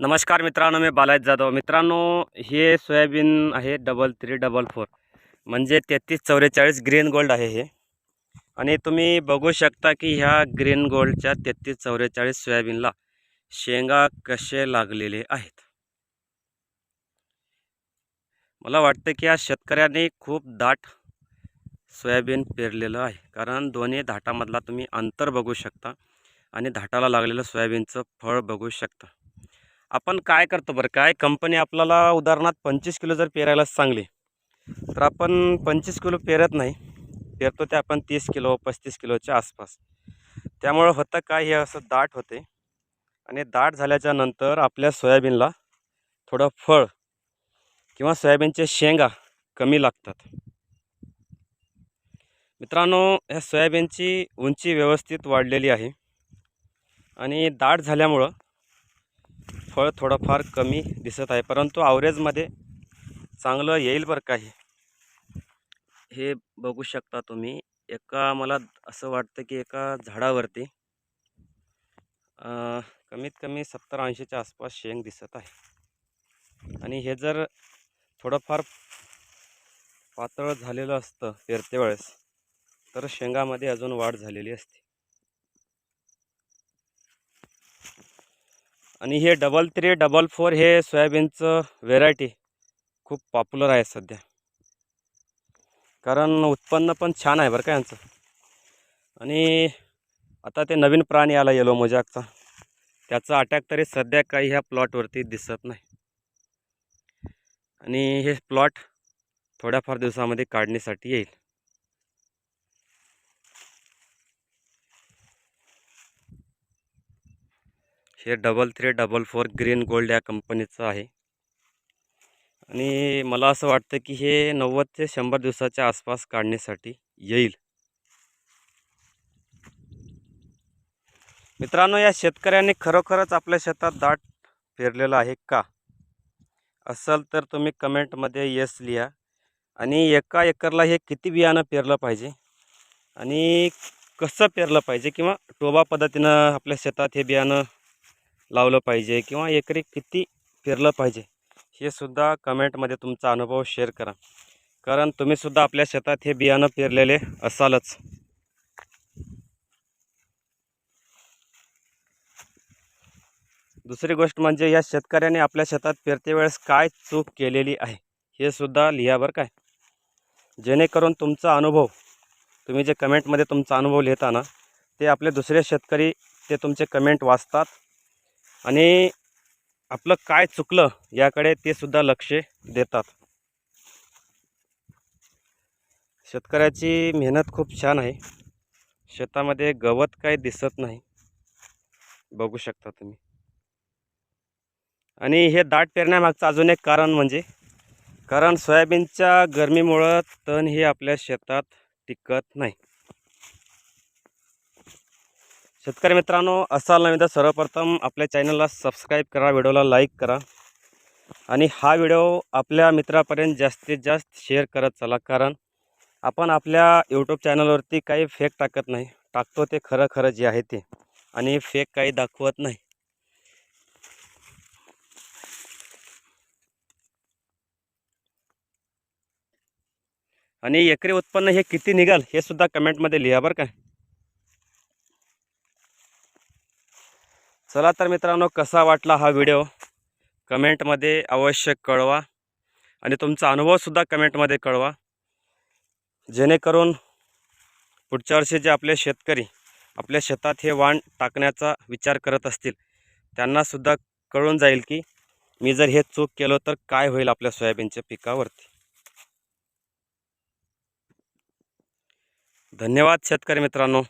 नमस्कार मित्रांनो मी बालाज जाधव. मित्रांनो हे सोयाबीन आहे डबल थ्री डबल फोर म्हणजे तेहतीस चौवेचाळीस ग्रीन गोल्ड आहे हे. आणि तुम्ही बघू शकता की ह्या ग्रीन गोल्डच्या तेहतीस चौवेचाळीस सोयाबीनला शेंगा कसे लागलेले आहेत. मला वाटतं की या शेतकऱ्यांनी खूप दाट सोयाबीन पेरलेलं आहे. कारण दोन्ही धाटामधला तुम्ही अंतर बघू शकता आणि धाटाला लागलेलं सोयाबीनचं फळ बघू शकता. आपण काय करतो बरं? काय कंपनी आपल्याला उदाहरणार्थ पंचवीस किलो जर पेरायला सांगली तर आपण पंचवीस किलो पेरत नाही. पेरतो ते आपण तीस किलो पस्तीस किलोच्या आसपास. त्यामुळं होतं काय हे असं दाट होते. आणि दाट झाल्याच्यानंतर आपल्या सोयाबीनला थोडं फळ किंवा सोयाबीनचे शेंगा कमी लागतात. मित्रांनो ह्या सोयाबीनची उंची व्यवस्थित वाढलेली आहे. आणि दाट झाल्यामुळं फळ थोडंफार कमी दिसत आहे परंतु आवरेजमध्ये चांगलं येईल बरं काही हे. बघू शकता तुम्ही. एका मला असं वाटतं की एका झाडावरती कमीत कमी सत्तर ऐंशीच्या आसपास शेंग दिसत आहे. आणि हे जर थोडंफार पातळ झालेलं असतं पेरते वेळेस तर शेंगामध्ये अजून वाढ झालेली असते. आणि हे डबल थ्री डबल फोर हे सोयाबीनचं व्हेरायटी खूप पॉप्युलर आहे सध्या. कारण उत्पन्न पण छान आहे बरं का यांचं. आणि आता ते नवीन प्राणी आला येलो मोजाकचा त्याचा अटॅक तरी सध्या काही ह्या प्लॉटवरती दिसत नाही. आणि हे प्लॉट थोड्याफार दिवसामध्ये काढण्यासाठी येईल. हे double three double four green gold या कंपनीचं आहे. आणि मला असं वाटतं की हे नव्वद ते शंभर दिवसाच्या आसपास काढण्यासाठी येईल. मित्रांनो या शेतकऱ्याने खरोखरच आपल्या शेतात दाट पेरलेलं आहे का? असेल तर तुम्ही कमेंटमध्ये येस लिहा. आणि एका एकरला हे किती बियाणं पेरलं पाहिजे? आणि कसं पेरलं पाहिजे? किंवा टोबा पद्धतीनं आपल्या शेतात हे बियाणं लावलं पाहिजे किंवा एकरी किती पेरलं पाहिजे हे सुद्धा कमेंटमध्ये तुमचा अनुभव शेअर करा. कारण तुम्हीसुद्धा आपल्या शेतात हे बियाणं पेरलेले असालच. दुसरी गोष्ट म्हणजे या शेतकऱ्याने आपल्या शेतात पेरते वेळेस काय चूक केलेली आहे हे सुद्धा लिहा बरं काय. जेणेकरून तुमचा अनुभव तुम्ही जे कमेंटमध्ये तुमचा अनुभव लिहिता ना ते आपले दुसरे शेतकरी ते तुमचे कमेंट वाचतात आणि आपलं काय चुकलं याकडे ते सुद्धा लक्ष देतात. शेतकऱ्याची मेहनत खूप छान आहे. शेतामध्ये गवत काही दिसत नाही. बघू शकता तुम्ही. आणि हे दाट पेरण्यामागचं अजून एक कारण म्हणजे कारण सोयाबीनच्या गरमीमुळं तण हे आपल्या शेतात टिकत नाही. शेतकरी मित्रांनो असाल नव्हे तर सर्वप्रथम आपल्या चॅनलला सबस्क्राईब करा व्हिडिओला लाईक करा. आणि हा व्हिडिओ आपल्या मित्रापर्यंत जास्तीत जास्त शेअर करत चला कारण आपण आपल्या यूट्यूब चॅनलवरती काही फेक टाकत नाही. टाकतो ते खरं खरं जे आहे ते. आणि फेक काही दाखवत नाही. आणि एकरी उत्पन्न हे किती निघाल हे सुद्धा कमेंटमध्ये लिहा बरं काय चला तर मित्रांनो कसा वाटला हा व्हिडिओ? कमेंटमध्ये अवश्य कळवा आणि तुमचा अनुभवसुद्धा कमेंटमध्ये कळवा. जेणेकरून पुढच्या वर्षी जे आपले शेतकरी आपल्या शेतात हे वाण टाकण्याचा विचार करत असतील त्यांनासुद्धा कळून जाईल की मी जर हे चूक केलं तर काय होईल आपल्या सोयाबीनच्या पिकावरती. धन्यवाद शेतकरी मित्रांनो.